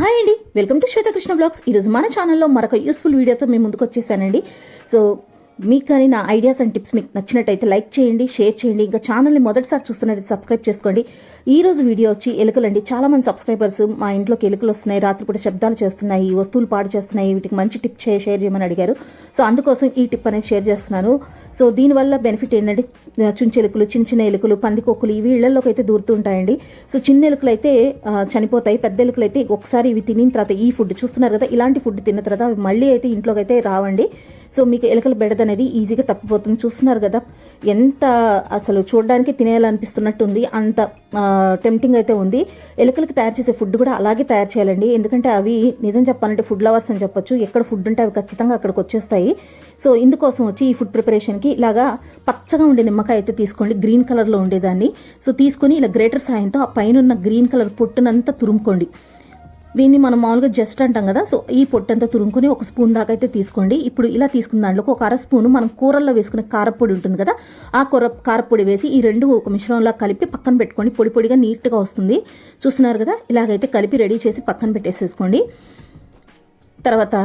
Hi అండి. Welcome to Shwetakrishna blogs. ఈరోజు మన ఛానల్లో మరొక యూస్ఫుల్ వీడియోతో మేము ముందుకు వచ్చేసానండి. సో మీకు కానీ నా ఐడియాస్ అండ్ టిప్స్ మీకు నచ్చినట్టయితే లైక్ చేయండి షేర్ చేయండి. ఇంకా ఛానల్ని మొదటిసారి చూస్తున్నట్టు సబ్స్క్రైబ్ చేసుకోండి. ఈ రోజు వీడియో వచ్చి ఎలుకలండి. చాలా మంది సబ్స్క్రైబర్స్ మా ఇంట్లోకి ఎలుకలు వస్తున్నాయి రాత్రిపూట శబ్దాలు చేస్తున్నాయి ఈ వస్తువులు పాడు చేస్తున్నాయి వీటికి మంచి టిప్ షేర్ చేయమని అడిగారు. సో అందుకోసం ఈ టిప్ అనేది షేర్ చేస్తున్నాను. సో దీనివల్ల బెనిఫిట్ ఏంటంటే చుంచెలుకలు చిన్న చిన్న ఎలుకలు పందికొక్కులు ఇవి ఇళ్ళలోకి అయితే దూరుతుంటాయండి సో చిన్న ఎలుకలు అయితే చనిపోతాయి పెద్ద ఎలుకలు అయితే ఒకసారి ఇవి తినిన తర్వాత ఈ ఫుడ్ చూస్తున్నారు కదా ఇలాంటి ఫుడ్ తిన్న తర్వాత అవి మళ్ళీ అయితే ఇంట్లోకి అయితే రావండి. సో మీకు ఎలుకల బెడద అనేది ఈజీగా తప్పిపోతుంది. చూస్తున్నారు కదా ఎంత అసలు చూడడానికి తినేయాలనిపిస్తున్నట్టుంది అంత టెంప్టింగ్ అయితే ఉంది. ఎలుకలకి తయారు చేసే ఫుడ్ కూడా అలాగే తయారు చేయాలండి. ఎందుకంటే అవి నిజం చెప్పాలంటే ఫుడ్ లవర్స్ అని చెప్పొచ్చు. ఎక్కడ ఫుడ్ ఉంటే అవి ఖచ్చితంగా అక్కడికి వచ్చేస్తాయి. సో ఇందుకోసం వచ్చి ఈ ఫుడ్ ప్రిపరేషన్కి ఇలాగా పచ్చగా ఉండే నిమ్మకాయ అయితే తీసుకోండి. గ్రీన్ కలర్లో ఉండేదాన్ని. సో తీసుకొని ఇలా గ్రేటర్ సాయంతో ఆ పైన ఉన్న గ్రీన్ కలర్ పొట్టునంతా తురుముకోండి. దీన్ని మనం మామూలుగా జస్ట్ అంటాం కదా సో ఈ పొట్టంతా తురుముకొని ఒక స్పూన్ దాకా అయితే తీసుకోండి. ఇప్పుడు ఇలా తీసుకున్న దాంట్లో ఒక అర స్పూన్ మనం కూరల్లో వేసుకునే కారపొడి ఉంటుంది కదా ఆ కూర కారపొడి వేసి ఈ రెండు ఒక మిశ్రమంలా కలిపి పక్కన పెట్టుకోండి. పొడి పొడిగా నీట్గా వస్తుంది. చూస్తున్నారు కదా ఇలాగైతే కలిపి రెడీ చేసి పక్కన పెట్టేసేసుకోండి. తర్వాత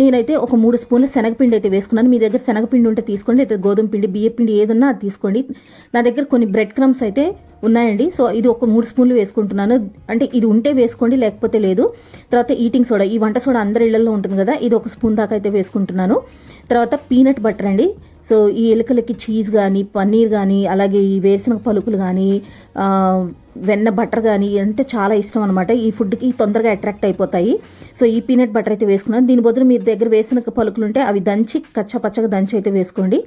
నేనైతే ఒక మూడు స్పూన్ల శనగపిండి అయితే వేసుకున్నాను. మీ దగ్గర శనగపిండి ఉంటే తీసుకోండి అయితే గోధుమ పిండి బియ్య పిండి ఏదన్నా అది తీసుకోండి. నా దగ్గర కొన్ని బ్రెడ్ క్రమ్స్ అయితే ఉన్నాయండి. సో ఇది ఒక మూడు స్పూన్లు వేసుకుంటున్నాను. అంటే ఇది ఉంటే వేసుకోండి లేకపోతే లేదు. తర్వాత ఈటింగ్ సోడా ఈ వంట సోడా అందరి ఇళ్ళలో ఉంటుంది కదా ఇది ఒక స్పూన్ దాకా అయితే వేసుకుంటున్నాను. తర్వాత పీనట్ బటర్ అండి. సో ఈ ఎలుకలకి చీజ్ కానీ పన్నీర్ కానీ అలాగే ఈ వేరుశనగ పలుకులు కానీ వెన్న బటర్ కానీ అంటే చాలా ఇష్టం అనమాట ఈ ఫుడ్కి తొందరగా అట్రాక్ట్ అయిపోతాయి. సో ఈ పీనట్ బటర్ అయితే వేసుకున్నాను. దీని బదులు మీ దగ్గర వేసిన పలుకులు ఉంటే అవి దంచి కచ్చపచ్చగా దంచి అయితే వేసుకోండి.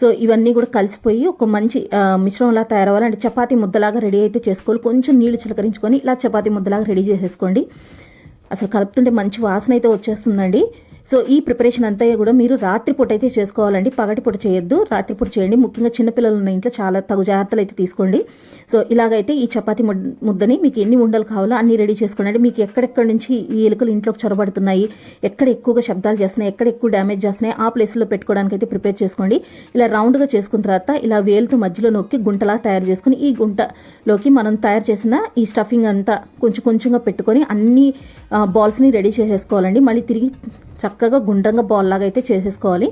సో ఇవన్నీ కూడా కలిసిపోయి ఒక మంచి మిశ్రమంలా తయారవ్వాలి అంటే చపాతీ ముద్దలాగా రెడీ అయితే చేసుకోవాలి. కొంచెం నీళ్ళు చిలకరించుకొని ఇలా చపాతీ ముద్దలాగా రెడీ చేసేసుకోండి. అసలు కలుపుతుంటే మంచి వాసన అయితే వచ్చేస్తుందండి. సో ఈ ప్రిపరేషన్ అంతా కూడా మీరు రాత్రిపూట అయితే చేసుకోవాలండి. పగటిపూట చేయొద్దు. రాత్రిపూట చేయండి. ముఖ్యంగా చిన్నపిల్లలు ఉన్న ఇంట్లో చాలా తగు జాగ్రత్తలు అయితే తీసుకోండి. సో ఇలాగైతే ఈ చపాతీ ముద్దని మీకు ఎన్ని ఉండలు కావాలో అన్ని రెడీ చేసుకోండి. మీకు ఎక్కడెక్కడి నుంచి ఈ ఎలుకలు ఇంట్లోకి చొరబడుతున్నాయి ఎక్కడ ఎక్కువగా శబ్దాలు చేస్తున్నాయి ఎక్కడ ఎక్కువ డ్యామేజ్ చేస్తున్నాయి ఆ ప్లేస్లో పెట్టుకోవడానికి అయితే ప్రిపేర్ చేసుకోండి. ఇలా రౌండ్గా చేసుకున్న తర్వాత ఇలా వేలుతో మధ్యలో నొక్కి గుంటలా తయారు చేసుకుని ఈ గుంటలోకి మనం తయారు చేసిన ఈ స్టఫింగ్ అంతా కొంచెం కొంచెంగా పెట్టుకొని అన్ని బాల్స్ని రెడీ చేసేసుకోవాలండి. మళ్ళీ తిరిగి చక్క చక్కగా గుండ్రంగా బాల్ లాగా అయితే చేసేసుకోవాలి.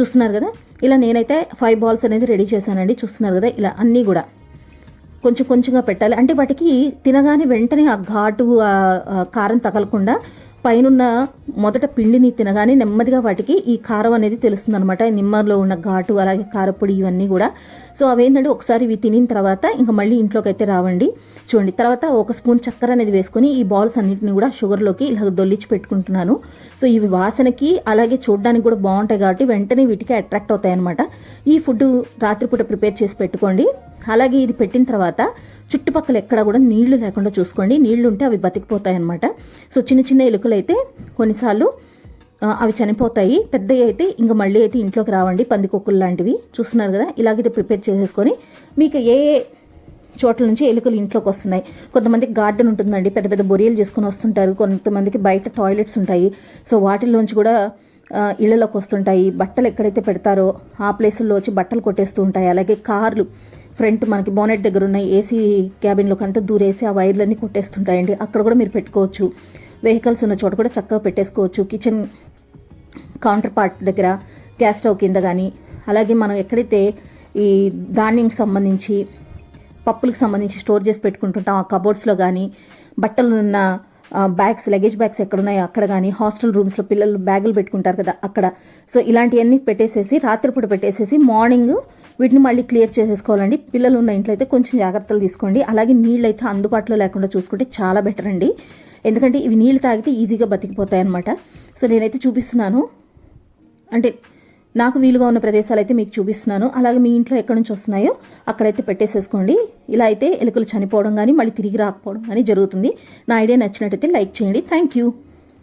చూస్తున్నారు కదా? ఇలా నేనైతే ఫైవ్ బాల్స్ అనేది రెడీ చేశానండి. చూస్తున్నారు కదా? ఇలా అన్నీ కూడా కొంచెం కొంచెంగా పెట్టాలి. అంటే వాటికి తినగానే వెంటనే ఆ ఘాటు కారం తగలకుండా పైనున్న మొదట పిండిని తినగానే నెమ్మదిగా వాటికి ఈ కారం అనేది తెలుస్తుంది అనమాట నిమ్మలో ఉన్న ఘాటు అలాగే కారపొడి ఇవన్నీ కూడా. సో అవేంటంటే ఒకసారి ఇవి తినిన తర్వాత ఇంకా మళ్ళీ ఇంట్లోకి అయితే రావండి. చూడండి తర్వాత ఒక స్పూన్ చక్కెర అనేది వేసుకొని ఈ బాల్స్ అన్నింటిని కూడా షుగర్లోకి ఇలా దొల్లించి పెట్టుకుంటున్నాను. సో ఇవి వాసనకి అలాగే చూడడానికి కూడా బాగుంటాయి కాబట్టి వెంటనే వీటికి అట్రాక్ట్ అవుతాయి అనమాట ఈ ఫుడ్ రాత్రిపూట ప్రిపేర్ చేసి పెట్టుకోండి. అలాగే ఇది పెట్టిన తర్వాత చుట్టుపక్కల ఎక్కడ కూడా నీళ్ళు లేకుండా చూసుకోండి. నీళ్ళు ఉంటే అవి బతికిపోతాయి అనమాట సో చిన్న చిన్న ఎలుకలు అయితే కొన్నిసార్లు అవి చనిపోతాయి. పెద్దవి అయితే ఇంకా మళ్ళీ అయితే ఇంట్లోకి రావండి. పందికొక్కులు లాంటివి. చూస్తున్నారు కదా? ఇలాగైతే ప్రిపేర్ చేసేసుకొని మీకు ఏ చోట్ల నుంచి ఎలుకలు ఇంట్లోకి వస్తున్నాయి. కొంతమందికి గార్డెన్ ఉంటుందండి. పెద్ద పెద్ద బొరియలు చేసుకుని వస్తుంటారు. కొంతమందికి బయట టాయిలెట్స్ ఉంటాయి. సో వాటిల్లోంచి కూడా ఇళ్ళలోకి వస్తుంటాయి. బట్టలు ఎక్కడైతే పెడతారో ఆ ప్లేసుల్లో వచ్చి బట్టలు కొట్టేస్తూ ఉంటాయి. అలాగే కార్లు. ఫ్రంట్ మనకి బోనెట్ దగ్గర ఉన్న ఏసీ క్యాబిన్లోకి అంతా దూరేసి ఆ వైర్లన్నీ కొట్టేస్తుంటాయండి. అక్కడ కూడా మీరు పెట్టుకోవచ్చు. వెహికల్స్ ఉన్న చోట కూడా చక్కగా పెట్టేసుకోవచ్చు. కిచెన్ కౌంటర్ పార్ట్ దగ్గర గ్యాస్ స్టవ్ కింద కానీ అలాగే మనం ఎక్కడైతే ఈ ధాన్యంకి సంబంధించి పప్పులకు సంబంధించి స్టోర్ చేసి పెట్టుకుంటుంటాం ఆ కబోర్డ్స్లో కానీ బట్టలు ఉన్న బ్యాగ్స్ లగేజ్ బ్యాగ్స్ ఎక్కడున్నాయో అక్కడ కానీ హాస్టల్ రూమ్స్లో పిల్లలు బ్యాగులు పెట్టుకుంటారు కదా అక్కడ. సో ఇలాంటివన్నీ పెట్టేసేసి రాత్రిపూట పెట్టేసేసి మార్నింగ్ వీటిని మళ్ళీ క్లియర్ చేసేసుకోవాలండి. పిల్లలు ఉన్న ఇంట్లో అయితే కొంచెం జాగ్రత్తలు తీసుకోండి. అలాగే నీళ్ళు అయితే అందుబాటులో లేకుండా చూసుకుంటే చాలా బెటర్ అండి. ఎందుకంటే ఇవి నీళ్ళు తాగితే ఈజీగా బతికిపోతాయి అనమాట సో నేనైతే చూపిస్తున్నాను. అంటే నాకు వీలుగా ఉన్న ప్రదేశాలు అయితే మీకు చూపిస్తున్నాను. అలాగే మీ ఇంట్లో ఎక్కడి నుంచి వస్తున్నాయో అక్కడైతే పెట్టేసేసుకోండి. ఇలా అయితే ఎలుకలు చనిపోవడం కానీ మళ్ళీ తిరిగి రాకపోవడం కానీ జరుగుతుంది. నా ఐడియా నచ్చినట్టయితే లైక్ చేయండి. Thank you.